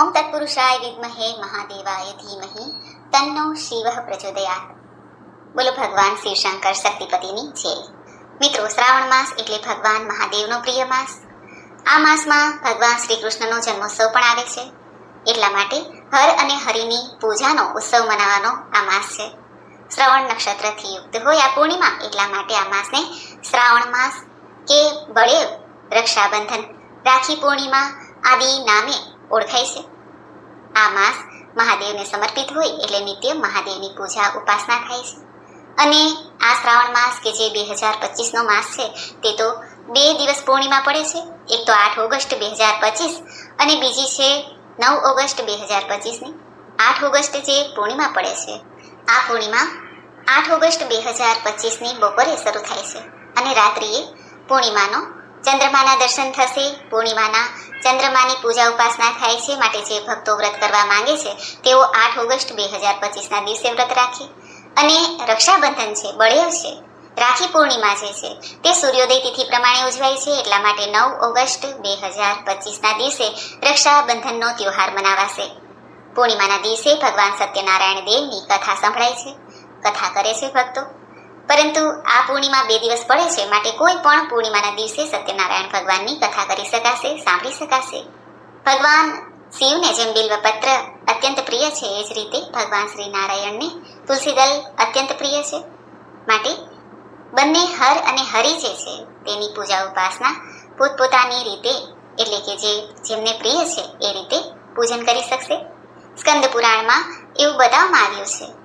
ઓમ તત્પુરુષાય વિદ્મહે મહાદેવાય ધીમહી તન્નો શિવ પ્રચોદયાત બોલો ભગવાન શિવશંકર શક્તિપતિની જય મિત્રો શ્રાવણ માસ એટલે ભગવાન મહાદેવનો પ્રિય માસ આ માસમાં ભગવાન શ્રી કૃષ્ણનો જન્મોત્સવ પણ આવે છે એટલા માટે હર અને હરિની પૂજાનો, ઉત્સવ મનાવવાનો આ માસ છે। શ્રવણ નક્ષત્રથી યુક્ત હોય આ પૂર્ણિમા, એટલા માટે આ માસને શ્રાવણ માસ કે બળેવ રક્ષાબંધન, રાખી પૂર્ણિમા આદિ નામે ઓળખાય છે। આ માસ મહાદેવને સમર્પિત હોય એટલે નિત્ય મહાદેવની પૂજા ઉપાસના થાય છે. અને આ શ્રાવણ માસ કે જે બે હજાર પચીસનો માસ છે, તે તો બે દિવસ પૂર્ણિમા પડે છે. એક તો આઠ ઓગસ્ટ બે હજાર પચીસ અને બીજી છે નવ ઓગસ્ટ બે હજાર પચીસની. આઠ ઓગસ્ટ જે પૂર્ણિમા પડે છે, આ પૂર્ણિમા આઠ ઓગસ્ટ બે હજાર પચીસની બપોરે શરૂ થાય છે અને રાત્રિએ પૂર્ણિમાનો ચંદ્રમાના દર્શન થશે, પૂર્ણિમાના ચંદ્રમાની પૂજા ઉપાસના થાય છે, માટે જે ભક્તો વ્રત કરવા માંગે છે, તેઓ આઠ ઓગસ્ટ બે હજાર પચીસના દિવસે વ્રત રાખે. અને રક્ષાબંધન છે બળેવ છે રાખી પૂર્ણિમા જે છે, તે સૂર્યોદય તિથિ પ્રમાણે ઉજવાય છે, એટલા માટે નવ ઓગસ્ટ બે હજાર પચીસના દિવસે રક્ષાબંધનનો તહેવાર મનાવાશે. પૂર્ણિમાના દિવસે ભગવાન સત્યનારાયણ દેવની કથા સંભળાય છે. કથા કરે છે ભક્તો. પરંતુ આ પૂર્ણિમા બે દિવસ પડે છે, માટે કોઈ પણ પૂર્ણિમાના દિવસે સત્યનારાયણ ભગવાનની કથા કરી શકાશે, સાંભળી શકાશે. ભગવાન શિવને જેમ બિલ્વપત્ર અત્યંત પ્રિય છે, એ જ રીતે ભગવાન શ્રી નારાયણને તુલસીદલ અત્યંત પ્રિય છે. માટે બંને હર અને હરિ જે છે, તેની પૂજા ઉપાસના પોતપોતાની રીતે, એટલે કે જે જેમને પ્રિય છે, એ રીતે પૂજન કરી શકશે. સ્કંદ પુરાણમાં એવું બતાવવામાં આવ્યું છે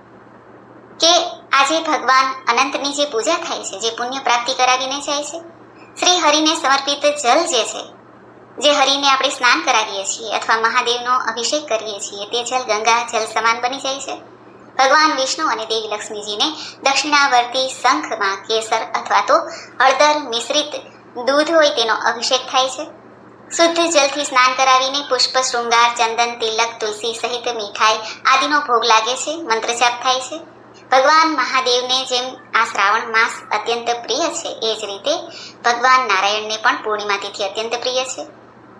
કે આજે ભગવાન અનંતની જે પૂજા થાય છે, જે પુણ્ય પ્રાપ્તિ કરાવીને જાય છે, શ્રી હરિને સમર્પિત જલ જે છે, જે હરિને આપણે સ્નાન કરાવીએ છીએ અથવા મહાદેવનો અભિષેક કરીએ છીએ, તે જલ ગંગા જલ સમાન બની જાય છે. ભગવાન વિષ્ણુ અને દેવી લક્ષ્મીજીને દક્ષિણાવર્તી શંખમાં કેસર અથવા તો હળદર મિશ્રિત દૂધ હોય તેનો અભિષેક થાય છે. શુદ્ધ જલથી સ્નાન કરાવીને પુષ્પ, શૃંગાર, ચંદન, તિલક, તુલસી સહિત મીઠાઈ આદિનો ભોગ લાગે છે, મંત્રજાપ થાય છે. ભગવાન મહાદેવને જેમ આ શ્રાવણ માસ અત્યંત પ્રિય છે, એ જ રીતે ભગવાન નારાયણને પણ પૂર્ણિમા તિથિ અત્યંત પ્રિય છે.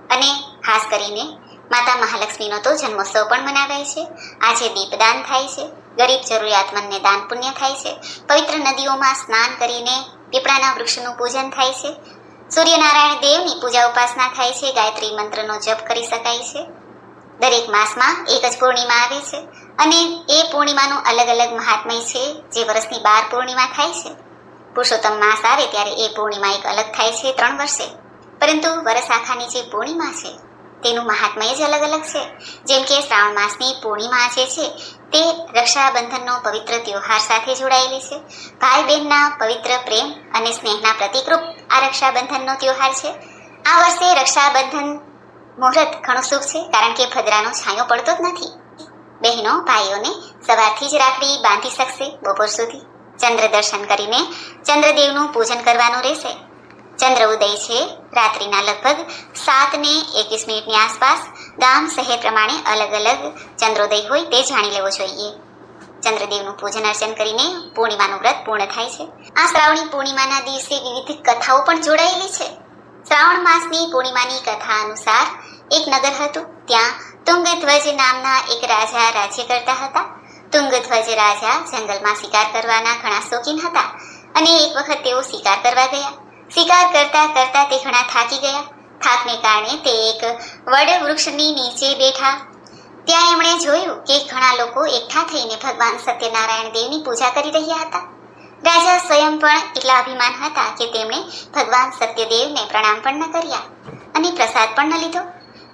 અને ખાસ કરીને માતા મહાલક્ષ્મીનો તો જન્મોત્સવ પણ મનાવાય છે. આજે દીપદાન થાય છે, ગરીબ જરૂરિયાતમંદને દાન પુણ્ય થાય છે. પવિત્ર નદીઓમાં સ્નાન કરીને પીપળાના વૃક્ષનું પૂજન થાય છે. સૂર્યનારાયણ દેવની પૂજા ઉપાસના થાય છે, ગાયત્રી મંત્રનો જપ કરી શકાય છે. દરેક માસમાં એક જ પૂર્ણિમા આવે છે અને એ પૂર્ણિમાનું અલગ અલગ મહાત્મય છે જે વર્ષની બાર પૂર્ણિમા થાય છે. પુરુષોત્તમ માસ આવે ત્યારે એ પૂર્ણિમા એક અલગ થાય છે ત્રણ વર્ષે. પરંતુ વરસ આખાની જે પૂર્ણિમા છે, તેનું મહાત્મય જ અલગ અલગ છે. જેમ કે શ્રાવણ માસની પૂર્ણિમા જે છે, તે રક્ષાબંધનનો પવિત્ર તહેવાર સાથે જોડાયેલી છે. ભાઈ બહેનના પવિત્ર પ્રેમ અને સ્નેહના પ્રતિકરૂપ આ રક્ષાબંધનનો તહેવાર છે. આ વર્ષે રક્ષાબંધન મુહૂર્ત ઘણું શુભ છે, કારણ કે ભદ્રાનો છાંયો પડતો જ નથી. બહેનો, ભાઈઓને સવારથી જ રાખડી બાંધી શકશે બપોર સુધી. ચંદ્ર દર્શન કરીને ચંદ્રદેવનું પૂજન કરવાનું રહેશે. ચંદ્ર ઉદય છે, રાત્રિના લગભગ સાત ને એકવીસ મિનિટની આસપાસ ગામ શહેર પ્રમાણે અલગ અલગ ચંદ્રોદય હોય તે જાણી લેવો જોઈએ. ચંદ્રદેવનું પૂજન અર્ચન કરીને પૂર્ણિમાનું વ્રત પૂર્ણ થાય છે. આ શ્રાવણી પૂર્ણિમાના દિવસે વિવિધ કથાઓ પણ જોડાયેલી છે. શ્રાવણ માસની પૂર્ણિમાની કથા અનુસાર એક નગર હતું. ત્યાં તુંગધ્વજ નામના એક રાજા રાજ્ય કરતા હતા. તુંગધ્વજ રાજા જંગલમાં શિકાર કરવાના ઘણા શોખીન હતા અને એક વખત તેઓ શિકાર કરવા ગયા. શિકાર કરતા કરતા તે ઘણા થાકી ગયા. થાકને કારણે તે એક વડ વૃક્ષની નીચે બેઠા. ત્યાં એમણે જોયું કે ઘણા લોકો એકઠા થઈને ભગવાન સત્યનારાયણ દેવની પૂજા કરી રહ્યા હતા. રાજા સ્વયં પણ એટલા અભિમાન હતા કે તેમણે ભગવાન સત્યદેવને પ્રણામ પણ ન કર્યા અને પ્રસાદ પણ ન લીધો.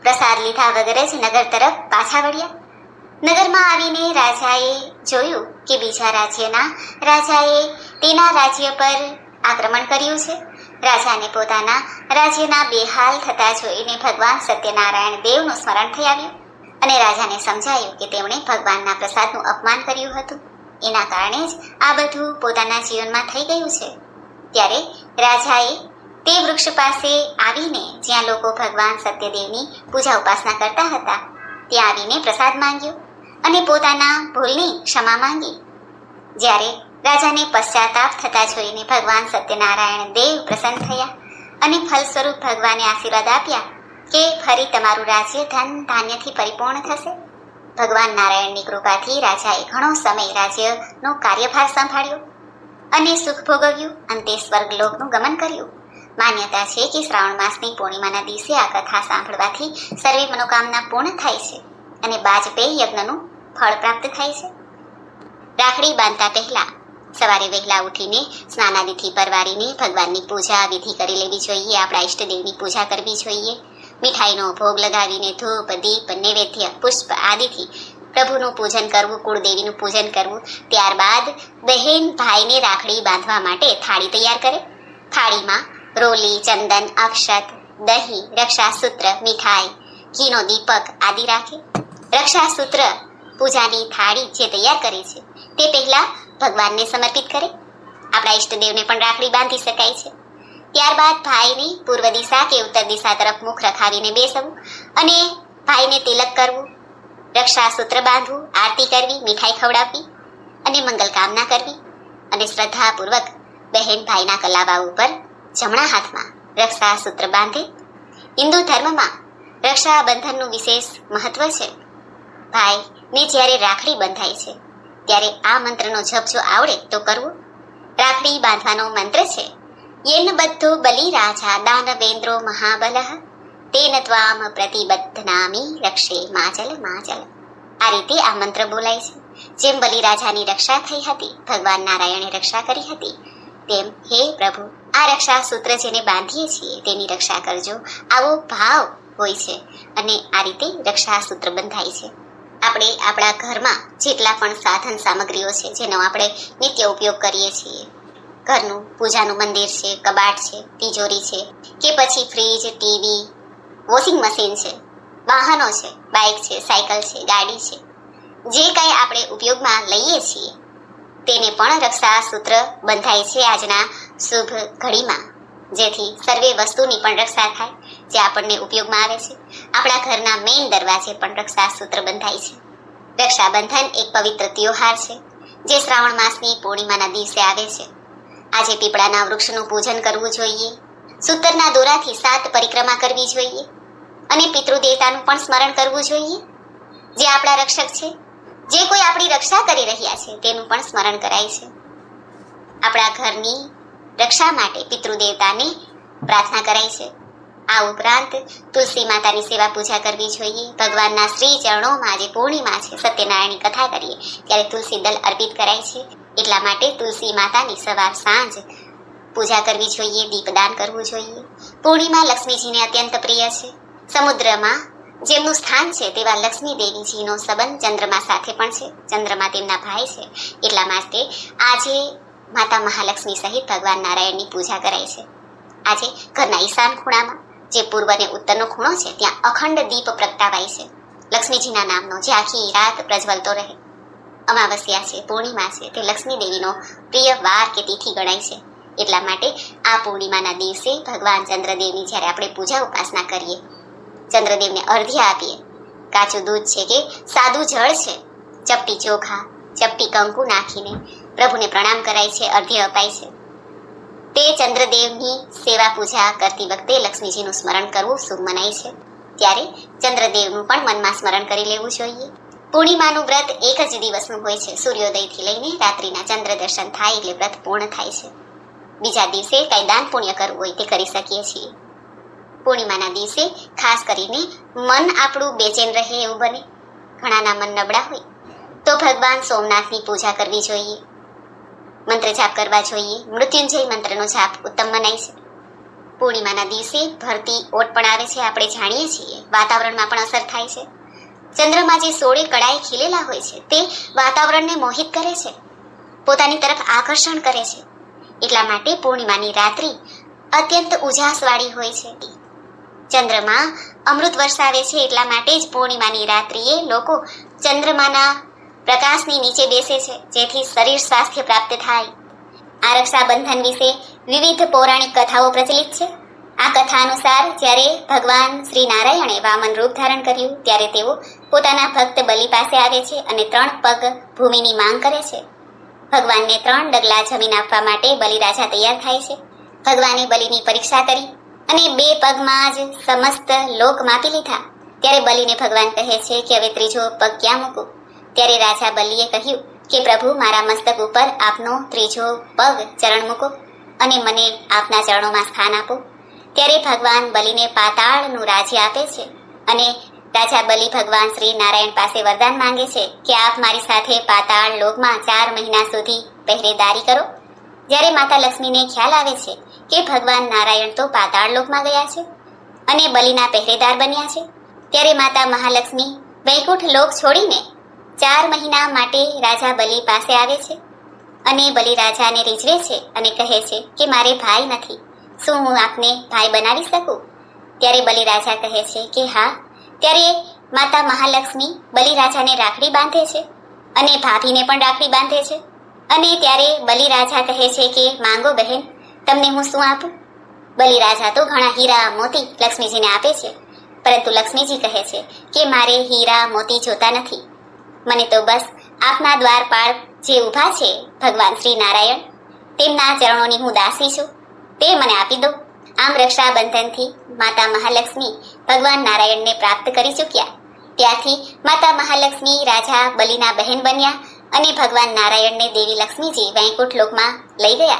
પ્રસાદ લીધા વગર જ નગર તરફ પાછા વળ્યા. નગરમાં આવીને રાજાએ જોયું કે બીજા રાજ્યના રાજાએ તેના રાજ્ય પર આક્રમણ કર્યું છે. રાજાને પોતાના રાજ્યના બેહાલ થતા જોઈને ભગવાન સત્યનારાયણ દેવનું સ્મરણ થઈ આવ્યું અને રાજાને સમજાયું કે તેમણે ભગવાનના પ્રસાદનું અપમાન કર્યું હતું. એના કારણે જ આ બધું પોતાના જીવનમાં થઈ ગયું છે. ત્યારે રાજાએ તે વૃક્ષ પાસે આવીને જ્યાં લોકો ભગવાન સત્યદેવની પૂજા ઉપાસના કરતા હતા, ત્યાં આવીને પ્રસાદ માંગ્યો અને પોતાના ભૂલની ક્ષમા માંગી. જ્યારે રાજાને પશ્ચાતાપ થતા જોઈને ભગવાન સત્યનારાયણ દેવ પ્રસન્ન થયા અને ફલસ્વરૂપ ભગવાને આશીર્વાદ આપ્યા કે ફરી તમારું રાજ્ય ધન ધાન્યથી પરિપૂર્ણ થશે. ભગવાન નારાયણની કૃપાથી રાજાએ ઘણો સમય રાજ્યનો કાર્યભાર સંભાળ્યો અને સુખ ભોગવ્યું અંતે સ્વર્ગલોકનું ગમન કર્યું. માન્યતા છે કે શ્રાવણ માસની પૂર્ણિમાના દિવસે આ કથા સાંભળવાથી સર્વે મનોકામના પૂર્ણ થાય છે અને બાજપેયી યજ્ઞનું ફળ પ્રાપ્ત થાય છે. રાખડી બાંધતા પહેલા સવારે વહેલા ઉઠીને સ્નાનાદિથી પરવારીને ભગવાનની પૂજા વિધિ કરી લેવી જોઈએ, આપણા ઈષ્ટદેવની પૂજા કરવી જોઈએ. મીઠાઈનો ભોગ લગાવીને ધૂપ, દીપ, નૈવેદ્ય, પુષ્પ આદિથી પ્રભુનું પૂજન કરવું, કુળદેવીનું પૂજન કરવું. ત્યારબાદ બહેન ભાઈને રાખડી બાંધવા માટે થાળી તૈયાર કરે. થાળીમાં રોલી, ચંદન, અક્ષત, દહીં, રક્ષાસૂત્ર, મીઠાઈ, ઘીનો દીપક આદિ રાખે. રક્ષાસૂત્ર પૂજાની થાળી જે તૈયાર કરી છે, તે પહેલાં ભગવાનને સમર્પિત કરે. આપણા ઈષ્ટદેવને પણ રાખડી બાંધી શકાય છે. ત્યારબાદ ભાઈની પૂર્વ દિશા કે ઉત્તર દિશા તરફ મુખ રખાવીને બેસવું અને ભાઈને તિલક કરવું રક્ષાસૂત્ર બાંધવું, આરતી કરવી, મીઠાઈ ખવડાવવી અને મંગલ કામના કરવી અને શ્રદ્ધાપૂર્વક બહેન ભાઈના કલાબા ઉપર જમણા હાથમાં રક્ષાસૂત્ર બાંધે. હિન્દુ ધર્મમાં રક્ષાબંધનનું વિશેષ મહત્વ છે. ભાઈને જ્યારે રાખડી બંધાય છે, ત્યારે આ મંત્રનો જપ જો આવડે તો કરવું. રાખડી બાંધવાનો મંત્ર છે. યેન બધો બલિ રાજા દાનવેન્દ્રો મહાબલઃ તેન ત્વામ પ્રતિબદ્ધનામી રક્ષે માજલ માજલ આ રીતે આ મંત્ર બોલાય છે જેમ બલિરાજાની રક્ષા થઈ હતી ભગવાન નારાયણે રક્ષા કરી હતી તેમ હે પ્રભુ આ રક્ષા સૂત્ર જેને બાંધીએ છીએ તેની રક્ષા કરજો આવો ભાવ હોય છે અને આ રીતે રક્ષા સૂત્ર બંધાય છે। આપણે આપણા ઘરમાં જેટલા પણ સાધન સામગ્રીઓ છે, જેનો આપણે નિત્ય ઉપયોગ કરીએ છીએ ઘરનું, પૂજાનું મંદિર છે, કબાટ છે, તિજોરી છે, કે પછી ફ્રીજ, ટીવી, વોશિંગ મશીન છે, વાહનો છે, બાઇક છે, સાયકલ છે, ગાડી છે. જે કાંઈ આપણે ઉપયોગમાં લઈએ છીએ, તેને પણ રક્ષા સૂત્ર બંધાય છે આજના શુભ ઘડીમાં. જેથી સર્વે વસ્તુની પણ રક્ષા થાય, જે આપણને ઉપયોગમાં આવે છે. આપણા ઘરના મેઇન દરવાજે પણ રક્ષા સૂત્ર બંધાય છે. રક્ષાબંધન એક પવિત્ર તહેવાર છે, જે શ્રાવણ માસની પૂર્ણિમાના દિવસે આવે છે. આજે પીપળાના વૃક્ષનું પૂજન કરવું જોઈએ સૂતરના દોરાથી સાત પરિક્રમા કરવી જોઈએ અને પિતૃદેવતાનું પણ સ્મરણ કરવું જોઈએ. જે આપણા રક્ષક છે, જે કોઈ આપણી રક્ષા કરી રહ્યા છે, તેનું પણ સ્મરણ કરાય છે. આપણા ઘરની રક્ષા માટે પિતૃદેવતાને પ્રાર્થના કરાય છે. આ ઉપરાંત તુલસી માતાની સેવા પૂજા કરવી જોઈએ. ભગવાનના શ્રી ચરણોમાં જે પૂર્ણિમા છે, સત્યનારાયણની કથા કરીએ, ત્યારે તુલસી દલ અર્પિત કરાય છે. એટલા માટે તુલસી માતાની સવાર સાંજ પૂજા કરવી જોઈએ, દીપદાન કરવું જોઈએ. પૂર્ણિમા લક્ષ્મીજીને અત્યંત પ્રિય છે. સમુદ્રમાં જેમનું સ્થાન છે તેવા લક્ષ્મી દેવીજીનો સંબંધ ચંદ્રમા સાથે પણ છે. ચંદ્રમા તેમના ભાઈ છે. એટલા માટે આજે માતા મહાલક્ષ્મી સહિત ભગવાન નારાયણની પૂજા કરાય છે. આજે ઘરના ઈશાન ખૂણામાં, જે પૂર્વ અને ઉત્તરનો ખૂણો છે, ત્યાં અખંડ દીપ પ્રગટાવાય છે. લક્ષ્મીજીના નામનો જે આખી રાત પ્રજ્વલતો રહે. અમાવસ્યા છે, પૂર્ણિમા છે, તે લક્ષ્મી દેવીનો પ્રિય વાર કે તિથિ ગણાય છે. એટલા માટે આ પૂર્ણિમાના દિવસે ભગવાન ચંદ્રદેવની જ્યારે આપણે પૂજા ઉપાસના કરીએ, ચંદ્રદેવને અર્ધ્ય આપીએ. કાચું દૂધ છે કે સાદું જળ છે, ચપટી ચોખા, ચપટી કંકુ નાખીને પ્રભુને પ્રણામ કરાય છે, અર્ધ્ય અપાય છે. તે ચંદ્રદેવની સેવા પૂજા કરતી વખતે લક્ષ્મીજીનું સ્મરણ કરવું શુભ મનાય છે. ત્યારે ચંદ્રદેવનું પણ મનમાં સ્મરણ કરી લેવું જોઈએ. પૂર્ણિમાનું વ્રત એક જ દિવસનું હોય છે. સૂર્યોદયથી લઈને રાત્રિના ચંદ્ર દર્શન થાય એટલે વ્રત પૂર્ણ થાય છે. બીજા દિવસે કંઈ દાન પુણ્ય કરવું હોય તે કરી શકીએ છીએ. પૂર્ણિમાના દિવસે ખાસ કરીને મન આપણું બેચેન રહે એવું બને. ઘણાના મન નબળા હોય તો ભગવાન સોમનાથની પૂજા કરવી જોઈએ. મંત્ર જાપ કરવા જોઈએ. મૃત્યુંજય મંત્રનો જાપ ઉત્તમ મનાય છે. પૂર્ણિમાના દિવસે ભરતી ઓટ પણ આવે છે, આપણે જાણીએ છીએ. વાતાવરણમાં પણ અસર થાય છે. ચંદ્રમાં જે સોળે કડાઈ ખીલેલા હોય છે. તે વાતાવરણને મોહિત કરે છે. પોતાની તરફ આકર્ષણ કરે છે. એટલા માટે પૂર્ણિમાની રાત્રિ અત્યંત ઉજાસવાળી હોય છે. ચંદ્રમાં અમૃત વરસાવે છે એટલા માટે જ પૂર્ણિમાની રાત્રિએ લોકો ચંદ્રમાના પ્રકાશની નીચે બેસે છે, જેથી શરીર સ્વાસ્થ્ય પ્રાપ્ત થાય. આ રક્ષાબંધન વિશે વિવિધ પૌરાણિક કથાઓ પ્રચલિત છે. આ કથા અનુસાર જ્યારે ભગવાન શ્રી નારાયણે વામન રૂપ ધારણ કર્યું, ત્યારે તેઓ પોતાના ભક્ત બલિ પાસે આવે છે અને ત્રણ પગ ભૂમિની માંગ કરે છે. ભગવાનને ત્રણ ડગલા જમીન આપવા માટે બલિરાજા તૈયાર થાય છે. ભગવાને બલિની પરીક્ષા કરી અને બે પગમાં જ સમસ્ત લોક માપી લીધા. ત્યારે બલિને ભગવાન કહે છે કે, હવે ત્રીજો પગ ક્યાં મૂકું? ત્યારે રાજા બલિએ કહ્યું કે, પ્રભુ, મારા મસ્તક ઉપર આપનો ત્રીજો પગ ચરણ મૂકો અને મને આપના ચરણોમાં સ્થાન આપો. ત્યારે ભગવાન બલિને પાતાળનું રાજ્ય આપે છે અને રાજા બલિ ભગવાન શ્રી નારાયણ પાસે વરદાન માંગે છે કે આપ મારી સાથે પાતાળ લોકમાં ચાર મહિના સુધી પહેરેદારી કરો. જ્યારે માતા લક્ષ્મીને ખ્યાલ આવે છે કે ભગવાન નારાયણ તો પાતાળ લોકમાં ગયા છે અને બલિના પહેરેદાર બન્યા છે, ત્યારે માતા મહાલક્ષ્મી વૈકુંઠ લોક છોડીને ચાર મહિના માટે રાજા બલિ પાસે આવે છે અને બલિ રાજાને રીઝવે છે અને કહે છે કે મારે ભાઈ નથી. શું હું આપને ભાઈ બનાવી શકું? ત્યારે બલિરાજા કહે છે કે હા. ત્યારે માતા મહાલક્ષ્મી બલિરાજાને રાખડી બાંધે છે અને ભાભીને પણ રાખડી બાંધે છે. અને ત્યારે બલિરાજા કહે છે કે, માંગો બહેન, તમને હું શું આપું? બલિરાજા તો ઘણા હીરા મોતી લક્ષ્મીજીને આપે છે. પરંતુ લક્ષ્મીજી કહે છે કે, મારે હીરા મોતી જોતા નથી. મને તો બસ આપના દ્વારપાળ જે ઊભા છે ભગવાન શ્રી નારાયણ. તેમના ચરણોની હું દાસી છું. તે મને આપી દો. આમ રક્ષાબંધનથી માતા મહાલક્ષ્મી ભગવાન નારાયણને પ્રાપ્ત કરી ચૂક્યા. ત્યાંથી માતા મહાલક્ષ્મી રાજા બલિના બહેન બન્યા અને ભગવાન નારાયણને દેવી લક્ષ્મીજી વૈકુંઠ લોકમાં લઈ ગયા.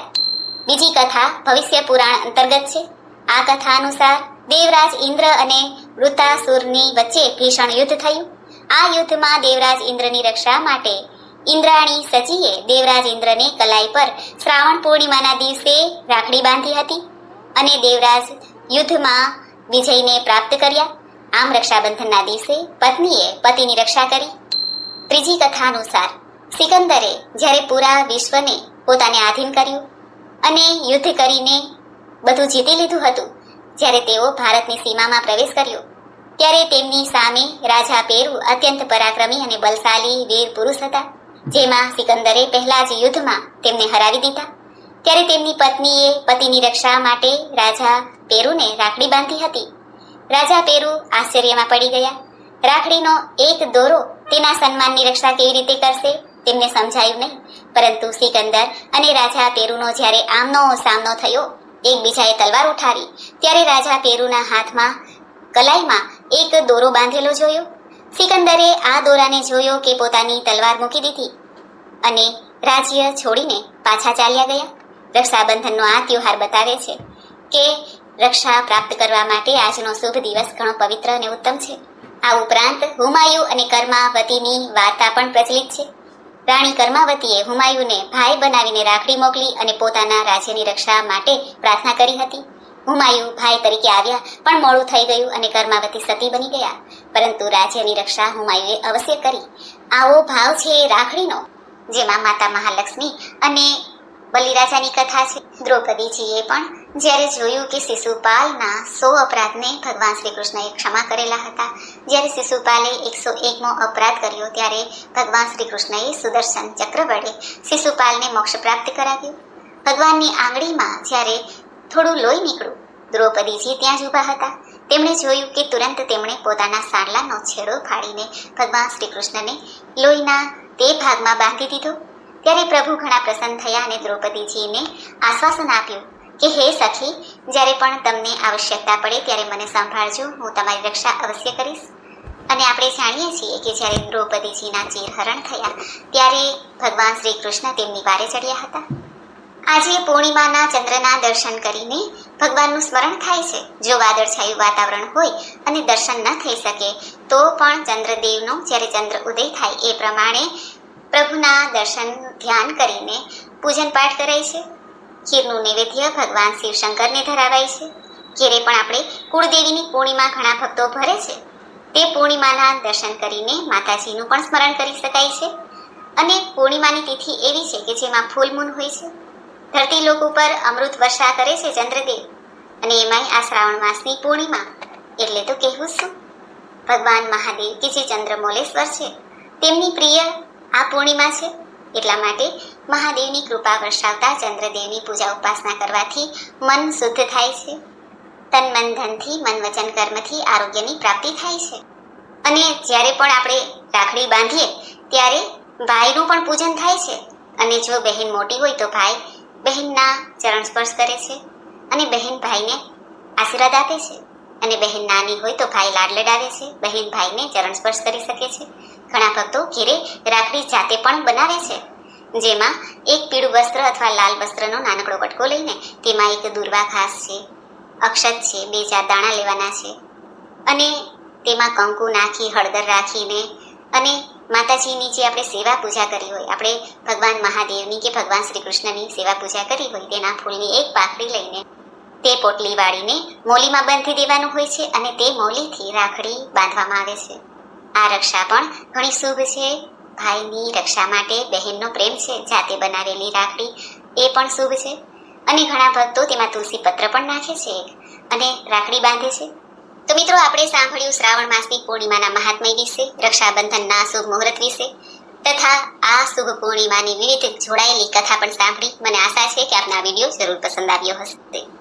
બીજી કથા ભવિષ્ય પુરાણ અંતર્ગત છે. આ કથા અનુસાર દેવરાજ ઇન્દ્ર અને વૃતાસુરની વચ્ચે ભીષણ યુદ્ધ થયું. આ યુદ્ધમાં દેવરાજ ઇન્દ્રની રક્ષા માટે ઇન્દ્રાણી સચીએ દેવરાજ ઇન્દ્રને કલાઈ પર શ્રાવણ પૂર્ણિમાના દિવસે રાખડી બાંધી હતી અને દેવરાજ યુદ્ધમાં વિજયને પ્રાપ્ત કર્યા. આમ રક્ષાબંધનના દિવસે પત્નીએ પતિની રક્ષા કરી. ત્રીજી કથા અનુસાર સિકંદરે જ્યારે પૂરા વિશ્વને પોતાને આધીન કર્યું અને યુદ્ધ કરીને બધું જીતી લીધું હતું, જ્યારે તેઓ ભારતની સીમામાં પ્રવેશ કર્યો, ત્યારે તેમની સામે રાજા પેરુ અત્યંત પરાક્રમી અને બલશાલી વીર પુરુષ હતા. જેમાં સિકંદરે પહેલા જ યુદ્ધમાં તેમને હરાવી દીધા. ત્યારે તેમની પત્નીએ પતિની રક્ષા માટે રાજા પેરુને રાખડી બાંધી હતી. રાજા પેરુ આશ્ચર્યમાં પડી ગયા. રાખડીનો એક દોરો તેના સન્માનની રક્ષા કેવી રીતે કરશે તેમને સમજાયું નહીં. પરંતુ સિકંદર અને રાજા પેરુનો જ્યારે આમનો સામનો થયો, એકબીજાએ તલવાર ઉઠાવી ત્યારે રાજા પેરુના હાથમાં કલાઈમાં એક દોરો બાંધેલો જોયો. સિકંદરે આ દોરાને જોયો કે પોતાની તલવાર મૂકી દીધી અને રાજ્ય છોડીને પાછા ચાલ્યા ગયા. રક્ષાબંધનનો આ તહેવાર બતાવે છે કે રક્ષા પ્રાપ્ત કરવા માટે આજનો શુભ દિવસ ઘણો પવિત્ર અને ઉત્તમ છે. આ ઉપરાંત હુમાયુ અને કર્માવતીની વાર્તા પણ પ્રચલિત છે. રાણી કર્માવતીએ હુમાયુને ભાઈ બનાવીને રાખડી મોકલી અને પોતાના રાજ્યની રક્ષા માટે પ્રાર્થના કરી હતી. હુમાયુ ભાઈ તરીકે આવ્યા, પણ મોડું થઈ ગયું અને કર્માવતી સતી બની ગયા. પરંતુ રાજ્યની રક્ષા હુમાયુએ અવશ્ય કરી. આવો ભાવ છે રાખડીનો, જેમાં માતા મહાલક્ષ્મી અને બલિરાજાની કથા છે. દ્રૌપદીજીએ પણ જ્યારે જોયું કે શિશુપાલના સો અપરાધને ભગવાન શ્રી કૃષ્ણએ ક્ષમા કરેલા હતા, જ્યારે શિશુપાલે એકસો એકમો અપરાધ કર્યો ત્યારે ભગવાન શ્રી કૃષ્ણએ સુદર્શન ચક્ર વડે શિશુપાલને મોક્ષ પ્રાપ્ત કરાવ્યું. ભગવાનની આંગળીમાં જ્યારે થોડું લોહી નીકળ્યું. દ્રૌપદીજી ત્યાં જ ઊભા હતા, તેમણે જોયું કે તુરંત તેમણે પોતાના સારલાનો છેડો ફાડીને ભગવાન શ્રી કૃષ્ણને લોહીના તે ભાગમાં બાંધી દીધો. ત્યારે પ્રભુ ઘણા પ્રસન્ન થયા અને દ્રૌપદીજીને આશ્વાસન આપ્યું કે, હે સખી, જ્યારે પણ તમને આવશ્યકતા પડે ત્યારે મને સંભાળજો, હું તમારી રક્ષા અવશ્ય કરીશ. અને આપણે જાણીએ છીએ કે જ્યારે દ્રૌપદીજીના ચીરહરણ થયા, ત્યારે ભગવાન શ્રી કૃષ્ણ તેમની વારે ચડ્યા હતા. આજે પૂર્ણિમાના ચંદ્રના દર્શન કરીને ભગવાનનું સ્મરણ થાય છે. જો વાદળછાયું વાતાવરણ હોય અને દર્શન ન થઈ શકે, તો પણ ચંદ્રદેવનો, જ્યારે ચંદ્ર ઉદય થાય એ પ્રમાણે પ્રભુના દર્શન ધ્યાન કરીને પૂજન પાઠ કરાય છે. ખીરનું નૈવેદ્ય ભગવાન શિવશંકરને ધરાવાય છે. ઘેરે પણ આપણે કુળદેવીની પૂર્ણિમા ઘણા ભક્તો ભરે છે. તે પૂર્ણિમાના દર્શન કરીને માતાજીનું પણ સ્મરણ કરી શકાય છે. અને પૂર્ણિમાની તિથિ એવી છે કે જેમાં ફૂલ મૂન હોય છે. ધરતી લોક ઉપર અમૃત વર્ષા કરે છે ચંદ્રદેવ. અને એમાંય આ શ્રાવણ માસની પૂર્ણિમા. એટલે તો કહેવું શું? ભગવાન મહાદેવ કે જે ચંદ્રમોલેશ્વર છે, તેમની પ્રિય આ પૂર્ણિમા છે? એટલા માટે મહાદેવની કૃપા વર્ષાવતા ચંદ્રદેવની પૂજા ઉપાસના કરવાથી મન શુદ્ધ થાય છે. તન મન ધનથી, મન વચન કર્મથી આરોગ્યની પ્રાપ્તિ થાય છે. અને જ્યારે પણ આપણે રાખડી બાંધીએ, ત્યારે ભાઈનું પણ પૂજન થાય છે. અને જો બહેન મોટી હોય તો ભાઈ બહેનના ચરણ સ્પર્શ કરે છે અને બહેન ભાઈને આશીર્વાદ આપે છે. અને બહેન નાની હોય તો ભાઈ લાડ લડાવે છે. બહેન ભાઈને ચરણ સ્પર્શ કરી શકે છે. ઘણા ભક્તો ઘેરે રાખડી જાતે પણ બનાવે છે. જેમાં એક પીળું વસ્ત્ર અથવા લાલ વસ્ત્રનો નાનકડો કટકો લઈને તેમાં એક દુર્વા ઘાસ છે, અક્ષત છે, બે ચાર દાણા લેવાના છે. અને તેમાં કંકુ નાખી, હળદર રાખીને અને માતાજીની જે આપણે સેવા પૂજા કરી હોય, આપણે ભગવાન મહાદેવની કે ભગવાન શ્રી કૃષ્ણની સેવા પૂજા કરી હોય, તેના ફૂલની એક પાખડી લઈને તે પોટલી વાળીને મોલીમાં બાંધી દેવાનું હોય છે અને તે મોલીથી રાખડી બાંધવામાં આવે છે. આ રક્ષા પણ ઘણી શુભ છે. ભાઈની રક્ષા માટે બહેનનો પ્રેમ છે, જાતે બનાવેલી રાખડી એ પણ શુભ છે. અને ઘણા ભક્તો તેમાં તુલસી પત્ર પણ નાખે છે અને રાખડી બાંધે છે. તો મિત્રો, આપણે સાંભળ્યું શ્રાવણ માસની પૂર્ણિમાના મહાત્મય વિશે રક્ષાબંધનના શુભ મુહૂર્ત વિશે, તથા આ શુભ પૂર્ણિમાની વિવિધ જોડાયેલી કથા પણ સાંભળી. મને આશા છે કે આપના વીડિયો જરૂર પસંદ આવ્યો હશે.